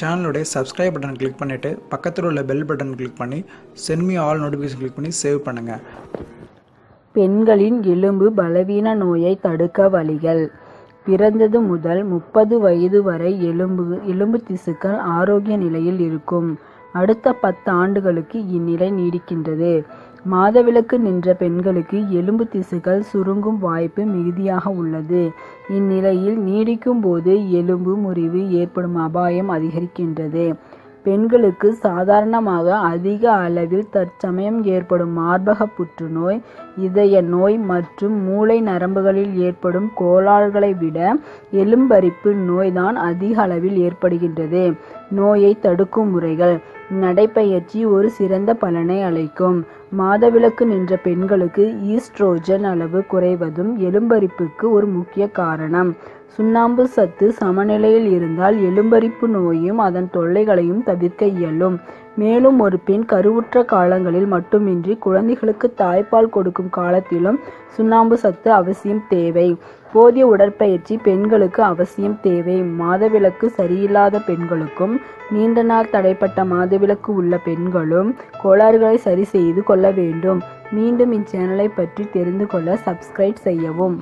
சேனலுடைய subscribe button click பண்ணிவிட்டு பக்கத்தில் உள்ள பெல் பட்டன் கிளிக் பண்ணி சென்மி ஆல் நோட்டிஃபிகேஷன் கிளிக் பண்ணி சேவ் பண்ணுங்கள் பெண்களின் எலும்பு பலவீன நோயை தடுக்க வழிகள். பிறந்தது முதல் முப்பது வயது வரை எலும்பு எலும்பு திசுக்கள் ஆரோக்கிய நிலையில் இருக்கும். அடுத்த பத்து ஆண்டுகளுக்கு இந்நிலை நீடிக்கின்றது. மாதவிலக்கு நின்ற பெண்களுக்கு எலும்பு திசுக்கள் சுருங்கும் வாய்ப்பு மிகுதியாக உள்ளது. இந்நிலையில் நீடிக்கும் போது எலும்பு முறிவு ஏற்படும் அபாயம் அதிகரிக்கின்றது. பெண்களுக்கு சாதாரணமாக அதிக அளவில் தற்சமயம் ஏற்படும் மார்பக புற்றுநோய் இதய நோய் மற்றும் மூளை நரம்புகளில் ஏற்படும் கோளாறுகளை விட எலும்பரிப்பு நோய்தான் அதிக அளவில் ஏற்படுகின்றது. நோயை தடுக்கும் முறைகள் நடைப்பயிற்சி ஒரு சிறந்த பலனை அளிக்கும். மாதவிலக்கு நின்ற பெண்களுக்கு ஈஸ்ட்ரோஜன் அளவு குறைவதும் எலும்பரிப்புக்கு ஒரு முக்கிய காரணம். சுண்ணாம்பு சத்து சமநிலையில் இருந்தால் எலும்பரிப்பு நோயும் அதன் தொல்லைகளையும் தவிர்க்க இயலும். மேலும் ஒரு பெண் கருவுற்ற காலங்களில் மட்டுமின்றி குழந்தைகளுக்கு தாய்ப்பால் கொடுக்கும் காலத்திலும் சுண்ணாம்பு சத்து அவசியம் தேவை. போதிய உடற்பயிற்சி பெண்களுக்கு அவசியம் தேவை. மாதவிலக்கு சரியில்லாத பெண்களுக்கும் நீண்ட நாள் தடைப்பட்ட மாதவிலக்கு உள்ள பெண்களும் கோளாறுகளை சரி செய்து கொள்ள வேண்டும். மீண்டும் இச்சேனலை பற்றி தெரிந்து கொள்ள சப்ஸ்கிரைப் செய்யவும்.